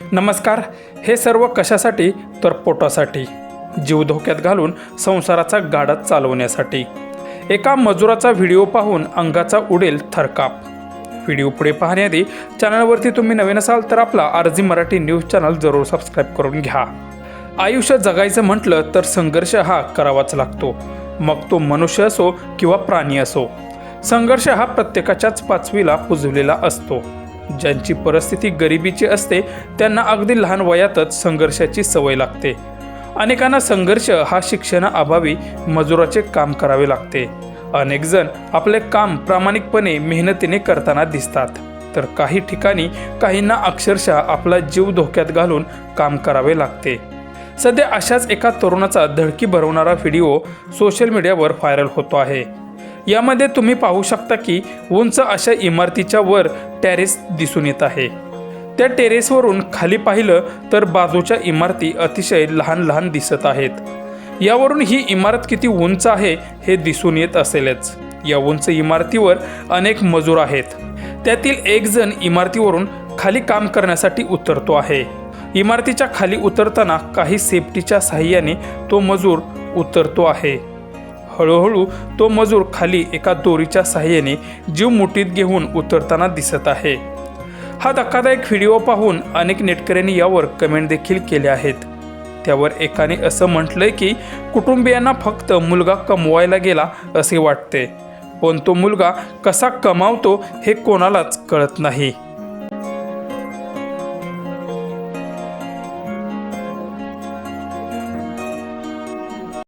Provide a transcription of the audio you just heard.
नमस्कार हे सर्व कशासाठी? तर पोटासाठी. जीव धोक्यात घालून संसाराचा गाडा चालवण्यासाठी. एका मजुराचा व्हिडिओ पाहून अंगाचा उडेल थरकाप. व्हिडिओ पुढे पाहण्याआधी चॅनलवरती तुम्ही नवीन असाल तर आपला आरजी मराठी न्यूज चॅनल जरूर सबस्क्राईब करून घ्या. आयुष्य जगायचं म्हटलं तर संघर्ष हा करावाच लागतो. मग तो मनुष्य असो किंवा प्राणी असो संघर्ष हा प्रत्येकाच्याच पाचवीला पुजवलेला असतो. ज्यांची परिस्थिती गरिबीची असते त्यांना अगदी लहान वयातच संघर्षाची सवय लागते. अनेकांना संघर्ष हा शिक्षणाअभावी मजुराचे काम करावे लागते. अनेकजण आपले काम प्रामाणिकपणे मेहनतीने करताना दिसतात. तर काही ठिकाणी काहींना अक्षरशः आपला जीव धोक्यात घालून काम करावे लागते. सध्या अशाच एका तरुणाचा धडकी भरवणारा व्हिडिओ सोशल मीडियावर व्हायरल होतो आहे. यामध्ये तुम्ही पाहू शकता की उंच अशा इमारतीच्या वर टेरेस दिसून येत आहे. त्या टेरेसवरून खाली पाहिलं तर बाजूच्या इमारती अतिशय लहान लहान दिसत आहेत. यावरून ही इमारत किती उंच आहे हे दिसून येत असेलच. या उंच इमारतीवर अनेक मजूर आहेत. त्यातील एक जण इमारतीवरून खाली काम करण्यासाठी उतरतो आहे. इमारतीच्या खाली उतरताना काही सेफ्टीच्या साह्याने तो मजूर उतरतो आहे. हळूहळू तो मजूर खाली एका दोरीच्या सहाय्याने जीव मुठीत घेऊन उतरताना दिसत आहे. हा धक्कादायक व्हिडिओ पाहून अनेक नेटकऱ्यांनी यावर कमेंट देखील केल्या आहेत. त्यावर एकाने असं म्हटलंय की कुटुंबियांना फक्त मुलगा कमवायला गेला असे वाटते पण तो मुलगा कसा कमावतो हे कोणालाच कळत नाही.